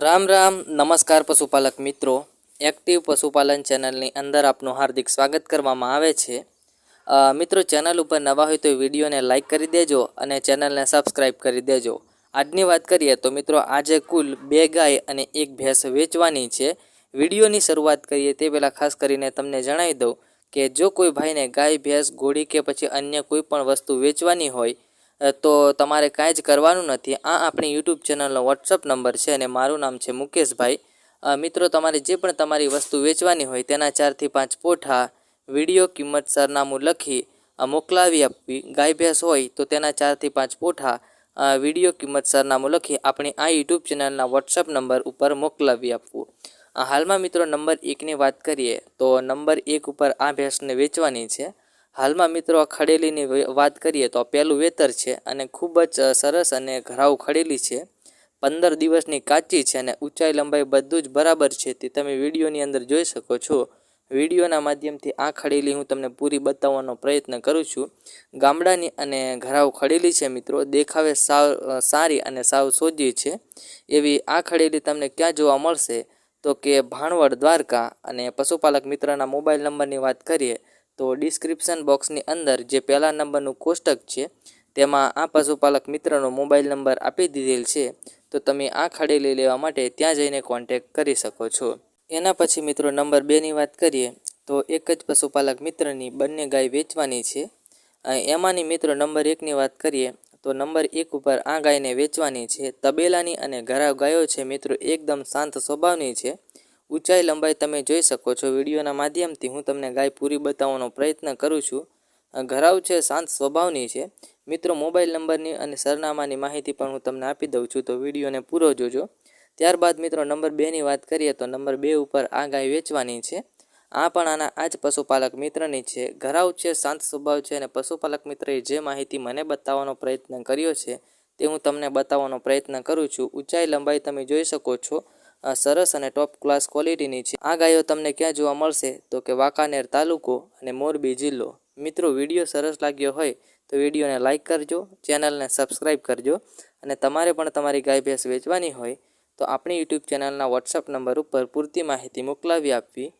રામ રામ, નમસ્કાર પશુપાલક મિત્રો. એક્ટિવ પશુપાલન ચેનલની અંદર આપનું હાર્દિક સ્વાગત કરવામાં આવે છે. મિત્રો ચેનલ ઉપર નવા હોય તો વિડીયોને લાઇક કરી દેજો અને ચેનલને સબસ્ક્રાઈબ કરી દેજો. આજની વાત કરીએ તો મિત્રો, આજે કુલ બે ગાય અને એક ભેંસ વેચવાની છે. વિડીયોની શરૂઆત કરીએ તે પહેલાં ખાસ કરીને તમને જણાવી દઉં કે જો કોઈ ભાઈને ગાય, ભેંસ ઘોડી કે પછી અન્ય કોઈ પણ વસ્તુ વેચવાની હોય તો તમારે કાંઈ જ કરવાનું નથી. આ આપણી યુટ્યુબ ચેનલનો વોટ્સઅપ નંબર છે અને મારું નામ છે મુકેશભાઈ. મિત્રો, તમારે જે પણ તમારી વસ્તુ વેચવાની હોય તેના ચારથી પાંચ પોઠા વીડિયો કિંમત સરનામું લખી મોકલાવી આપવી. ગાય ભેંસ હોય તો તેના ચારથી પાંચ પોઠા વીડિયો કિંમત સરનામું લખી આપણી આ યુટ્યુબ ચેનલના વોટ્સઅપ નંબર ઉપર મોકલાવી આપવું. હાલમાં મિત્રો નંબર એકની વાત કરીએ તો નંબર એક ઉપર આ ભેંસને વેચવાની છે. હાલમાં મિત્રો ખડેલીની વાત કરીએ તો પહેલું વેતર છે અને ખૂબ જ સરસ અને ઘરાવ ખડેલી છે. પંદર દિવસની કાચી છે અને ઊંચાઈ લંબાઈ બધું જ બરાબર છે તે તમે વિડીયોની અંદર જોઈ શકો છો. વિડીયોના માધ્યમથી આ ખડેલી હું તમને પૂરી બતાવવાનો પ્રયત્ન કરું છું. ગામડાની અને ઘરાવ ખડેલી છે મિત્રો, દેખાવે સાવ સારી અને સાવ સોજી છે. એવી આ ખડેલી તમને ક્યાં જોવા મળશે? તો કે ભાણવડ દ્વારકા અને પશુપાલક મિત્રના મોબાઈલ નંબરની વાત કરીએ તો ડિસ્ક્રિપ્શન બોક્સની અંદર જે પહેલા નંબરનું કોષ્ટક છે, તેમાં આ પશુપાલક મિત્રનો મોબાઈલ નંબર આપી દીધેલ છે, તો તમે આ ખડેલી લેવા માટે ત્યાં જઈને કોન્ટેક કરી શકો છો. એના પછી મિત્રો નંબર બેની વાત કરીએ, તો એક જ પશુપાલક મિત્રની બંને ગાય વેચવાની છે. એમાંની મિત્રો નંબર એકની વાત કરીએ, તો નંબર એક ઉપર આ ગાયને વેચવાની છે. તબેલાની અને ઘરાવ ગાયો છે મિત્રો, એકદમ શાંત સ્વભાવની છે. ઊંચાઈ લંબાઈ તમે જોઈ શકો છો. વિડીયોના માધ્યમથી હું તમને ગાય પૂરી બતાવવાનો પ્રયત્ન કરું છું. ઘરાવ છે, શાંત સ્વભાવની છે. મિત્રો, મોબાઈલ નંબરની અને સરનામાની માહિતી પણ હું તમને આપી દઉં છું, તો વિડીયોને પૂરો જોજો. ત્યારબાદ મિત્રો, નંબર બેની વાત કરીએ તો નંબર બે ઉપર આ ગાય વેચવાની છે. આ પણ આના આ જ પશુપાલક મિત્રની છે. ઘરાવ છે, શાંત સ્વભાવ છે અને પશુપાલક મિત્રએ જે માહિતી મને બતાવવાનો પ્રયત્ન કર્યો છે તે હું તમને બતાવવાનો પ્રયત્ન કરું છું. ઊંચાઈ લંબાઈ તમે જોઈ શકો છો. સરસ અને ટોપ ક્લાસ ક્વોલિટીની છે. આ ગાયો તમને ક્યાં જોવા મળશે તો કે વાંકાનેર તાલુકો અને મોરબી જિલ્લો. મિત્રો, વીડિયો સરસ લાગ્યો હોય તો વિડીયોને લાઇક કરજો, ચેનલને સબસ્ક્રાઈબ કરજો અને તમારે પણ તમારી ગાય ભેંસ વેચવાની હોય તો આપણી યુટ્યુબ ચેનલના વોટ્સઅપ નંબર ઉપર પૂરતી માહિતી મોકલાવી આપવી.